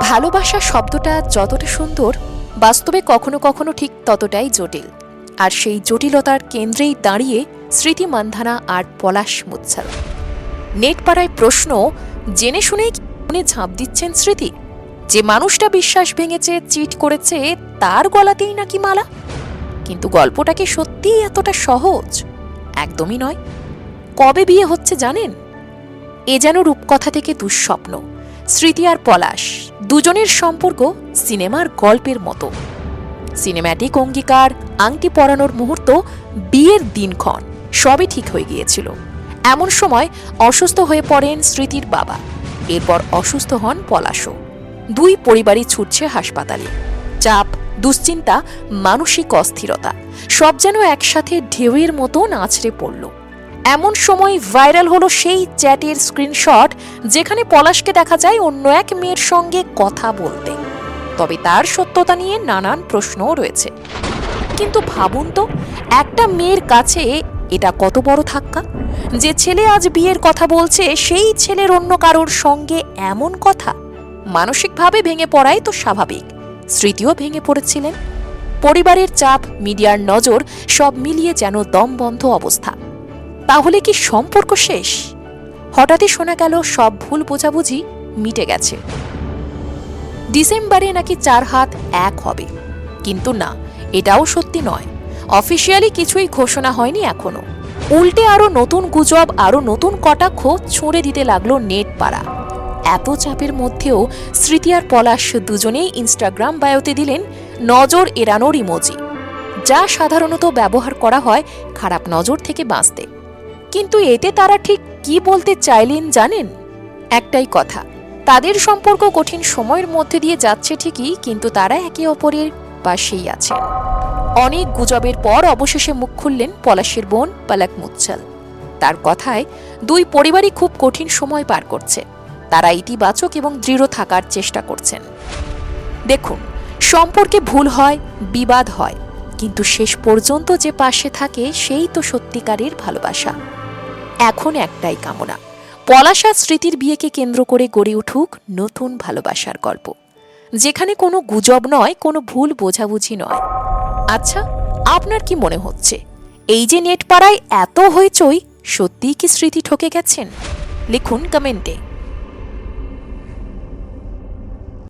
ভালোবাসা শব্দটা যতটা সুন্দর, বাস্তবে কখনো কখনো ঠিক ততটাই জটিল। আর সেই জটিলতার কেন্দ্রেই দাঁড়িয়ে স্মৃতি মান্ধানা আর পলাশ মুচ্ছাল। নেটপাড়ায় প্রশ্ন, জেনে শুনেই কি মনে ঝাঁপ দিচ্ছেন স্মৃতি? যে মানুষটা বিশ্বাস ভেঙেছে, চিট করেছে, তার গলাতেই নাকি মালা? কিন্তু গল্পটা কি সত্যিই এতটা সহজ? একদমই নয়। কবে বিয়ে হচ্ছে জানেন? এ যেন রূপকথা থেকে দুঃস্বপ্ন। স্মৃতি আর পলাশ, দুজনের সম্পর্ক সিনেমার গল্পের মতো। সিনেম্যাটিক অঙ্গীকার, আংটি পরানোর মুহূর্ত, বিয়ের দিনক্ষণ, সবই ঠিক হয়ে গিয়েছিল। এমন সময় অসুস্থ হয়ে পড়েন স্মৃতির বাবা। এরপর অসুস্থ হন পলাশও। দুই পরিবারই ছুটছে হাসপাতালে। চাপ, দুশ্চিন্তা, মানসিক অস্থিরতা, সব যেন একসাথে ঢেউয়ের মতো নাচড়ে পড়ল। এমন সময় ভাইরাল হলো সেই চ্যাটের স্ক্রিনশট, যেখানে পলাশকে দেখা যায় অন্য এক মেয়ের সঙ্গে কথা বলতে। তবে তার সত্যতা নিয়ে নানান প্রশ্নও রয়েছে। কিন্তু ভাবুন তো, একটা মেয়ের কাছে এটা কত বড় ধাক্কা? যে ছেলে আজ বিয়ের কথা বলছে, সেই ছেলের অন্য কারোর সঙ্গে এমন কথা? মানসিকভাবে ভেঙে পড়াই তো স্বাভাবিক। স্মৃতিও ভেঙে পড়েছিলেন। পরিবারের চাপ, মিডিয়ার নজর, সব মিলিয়ে যেন দমবন্ধ অবস্থা। তাহলে কি সম্পর্ক শেষ? হঠাৎই শোনা গেল সব ভুল বোঝাবুঝি মিটে গেছে। ডিসেম্বরে নাকি চার হাত এক হবে। কিন্তু না, এটাও সত্যি নয়। অফিসিয়ালি কিছুই ঘোষণা হয়নি এখনও। উল্টে আরও নতুন গুজব আরও নতুন কটাক্ষ ছুঁড়ে দিতে লাগল নেট পাড়া। এত চাপের মধ্যেও স্মৃতি আর পলাশ দুজনেই ইনস্টাগ্রাম বায়োতে দিলেন নজর এড়ানোর ইমোজি। যা সাধারণত ব্যবহার করা হয় খারাপ নজর থেকে বাঁচতে। কিন্তু এতে তারা ঠিক কি বলতে চাইলেন জানেন? একটাই কথা, তাদের সম্পর্ক কঠিন সময়ের মধ্যে দিয়ে যাচ্ছে ঠিকই, কিন্তু তারা একে অপরের পাশেই আছেন অনেক গুজবের পর অবশেষে মুখ খুললেন পলাশের বোন পালাক মুচ্ছাল তার কথায়, দুই পরিবারই খুব কঠিন সময় পার করছে। তারা ইতিবাচক এবং দৃঢ় থাকার চেষ্টা করছেন। দেখুন, সম্পর্কে ভুল হয়, বিবাদ হয়, কিন্তু শেষ পর্যন্ত যে পাশে থাকে, সেই তো সত্যিকারের ভালোবাসা। এখন একটাই কামনা, পলাশা স্মৃতির বিয়েকে কেন্দ্র করে গড়ে উঠুক নতুন ভালোবাসার গল্প। যেখানে কোনো গুজব নয়, কোনো ভুল বোঝাবুঝি নয়। আচ্ছা আপনার কি মনে হচ্ছে, এই যে নেট পাড়ায় এত হইচই, সত্যিই কি স্মৃতি ঠকে গেছেন? লিখুন কমেন্টে।